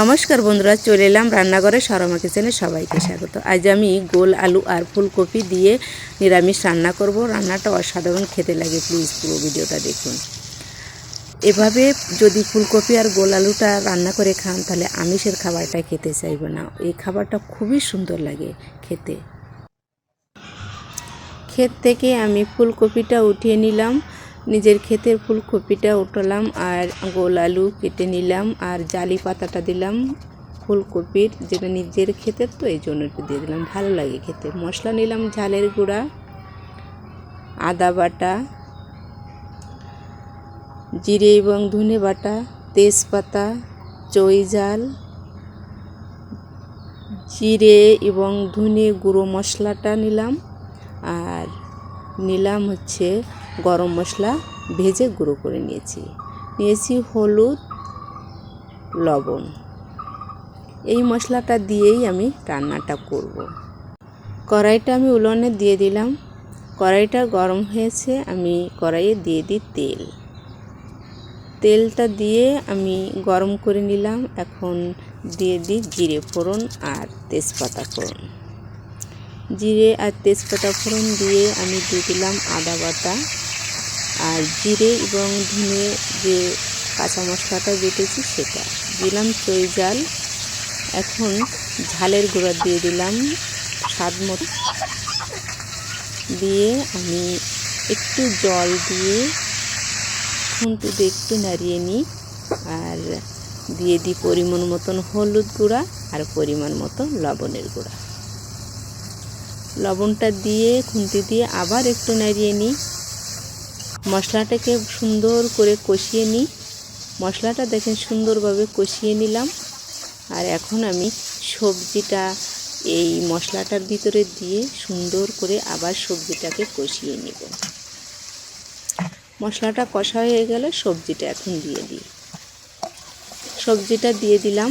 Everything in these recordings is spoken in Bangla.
নমস্কার বন্ধুরা, চলে এলাম রান্নাঘরে সরমা কিচেনে সবাইকে স্বাগত। আজ আমি গোল আলু আর ফুলকপি দিয়ে নিরামিষ রান্না করব। রান্নাটা অসাধারণ, খেতে লাগে প্লিজ পুরো ভিডিওটা দেখুন। এভাবে যদি ফুলকপি আর গোল আলুটা রান্না করে খান, তাহলে আমিষের খাবারটা খেতে চাইবে না। এই খাবারটা খুবই সুন্দর লাগে খেতে। ক্ষেত থেকে আমি ফুলকপিটা উঠিয়ে নিলাম। নিজের ক্ষেতের ফুলকপিটা উঠালাম আর গোল আলু কেটে নিলাম আর জালি পাতাটা দিলাম ফুলকপির, যেটা নিজের ক্ষেতের তো, এই জন্য একটু দিয়ে দিলাম। ভালো লাগে খেতে। মশলা নিলাম, ঝালের গুঁড়া, আদা বাটা, জিরে এবং ধনে বাটা, তেজপাতা, চই জাল জিরে এবং ধনে গুঁড়ো মশলাটা নিলাম। আর নিলাম হচ্ছে গরম মশলা ভেজে গুঁড়ো করে নিয়েছি। নিয়েছি হলুদ, লবণ। এই মশলাটা দিয়েই আমি রান্নাটা করব। কড়াইটা আমি উলনে দিয়ে দিলাম। কড়াইটা গরম হয়েছে, আমি কড়াইয়ে দিয়ে দিই তেল। তেলটা দিয়ে আমি গরম করে নিলাম। এখন দিয়ে দিই জিরে ফোড়ন আর তেজপাতা ফোড়ন। জিরে আর তেজপাতা ফোড়ন দিয়ে আমি দিয়ে দিলাম আদা বাটা। আর জিরে এবং ধনে যে কাঁচা মশলাটা বেটেছি সেটা। দিলাম চই জাল। এখন ঝালের গুঁড়া দিয়ে দিলাম স্বাদ মতো। দিয়ে আমি একটু জল দিয়ে খুন্তুতে একটু নাড়িয়ে নিই আর দিয়ে দিই পরিমাণ মতন হলুদ গুঁড়া আর পরিমাণ মতো লবণের গুঁড়া। লবণটা দিয়ে খুন্তি দিয়ে আবার একটু নাড়িয়ে নিই। মশলাটাকে সুন্দর করে কষিয়ে নিই। মশলাটা দেখেন সুন্দরভাবে কষিয়ে নিলাম। আর এখন আমি সবজিটা এই মশলাটার ভিতরে দিয়ে সুন্দর করে আবার সবজিটাকে কষিয়ে নিব। মশলাটা কষা হয়ে গেলে সবজিটা এখন দিয়ে দিই। সবজিটা দিয়ে দিলাম।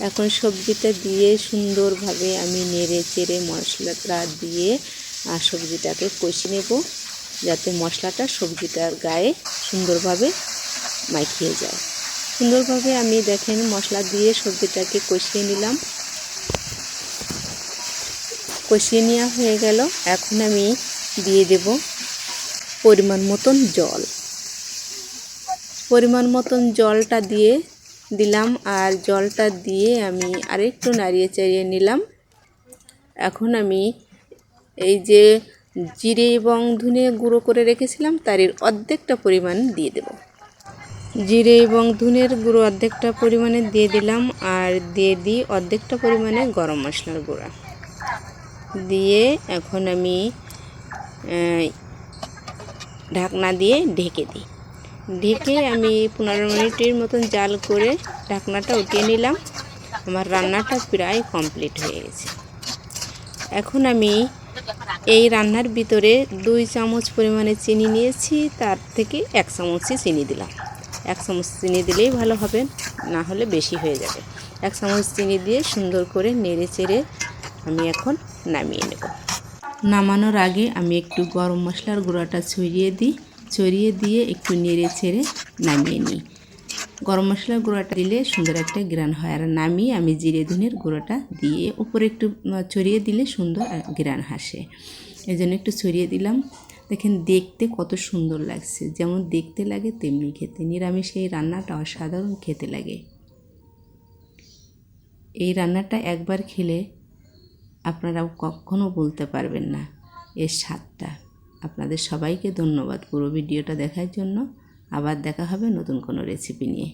এখন সবজিটা দিয়ে সুন্দরভাবে আমি নেড়ে চেড়ে মশলাটা দিয়ে আর সবজিটাকে কষে নেব। যাতে মশলাটা সবজিটার গায়ে সুন্দরভাবে মাখিয়ে যায়। সুন্দরভাবে আমি দেখেন মশলা দিয়ে সবজিটাকে কষিয়ে নিলাম। কষিয়ে নেওয়া হয়ে গেল। এখন আমি দিয়ে দেব পরিমাণ মতন জল। পরিমাণ মতন জলটা দিয়ে দিলাম আর জলটা দিয়ে আমি আরেকটু নাড়িয়ে চাড়িয়ে নিলাম। এখন আমি এই যে জিরে এবং ধনে গুঁড়ো করে রেখেছিলাম, তার অর্ধেকটা পরিমাণ দিয়ে দেব। জিরে এবং ধনের গুঁড়ো অর্ধেকটা পরিমাণে দিয়ে দিলাম, আর দিয়ে দিই অর্ধেকটা পরিমাণে গরম মশলার গুঁড়া। দিয়ে এখন আমি ঢাকনা দিয়ে ঢেকে দিই। ঢেকে আমি পনেরো মিনিটের মতন জাল করে ঢাকনাটা উঠিয়ে নিলাম। আমার রান্নাটা প্রায় কমপ্লিট হয়ে গেছে। এখন আমি এই রান্নার ভিতরে দুই চামচ পরিমাণে চিনি নিয়েছি, তার থেকে এক চামচই চিনি দিলাম। এক চামচ চিনি দিলেই ভালো হবে, না হলে বেশি হয়ে যাবে। এক চামচ চিনি দিয়ে সুন্দর করে নেড়ে চেড়ে আমি এখন নামিয়ে নেব। নামানোর আগে আমি একটু গরম মশলার গুঁড়াটা ছড়িয়ে দিই। ছড়িয়ে দিয়ে একটু নেড়ে ছেড়ে নামিয়ে নিই। গরম মশলার গুঁড়োটা দিলে সুন্দর একটা গ্রান হয়। আর নামিয়ে আমি জিরে ধনের গুঁড়োটা দিয়ে উপরে একটু ছড়িয়ে দিলে সুন্দর গ্রান হাসে এই জন্য একটু ছড়িয়ে দিলাম। দেখেন দেখতে কত সুন্দর লাগছে। যেমন দেখতে লাগে, তেমনি খেতে। নিরামিষ এই রান্নাটা অসাধারণ খেতে লাগে। এই রান্নাটা একবার খেলে আপনারা কখনও বলতে পারবেন না এর স্বাদটা। আপনাদের সবাইকে ধন্যবাদ পুরো ভিডিওটা দেখার জন্য। আবার দেখা হবে নতুন কোনো রেসিপি নিয়ে।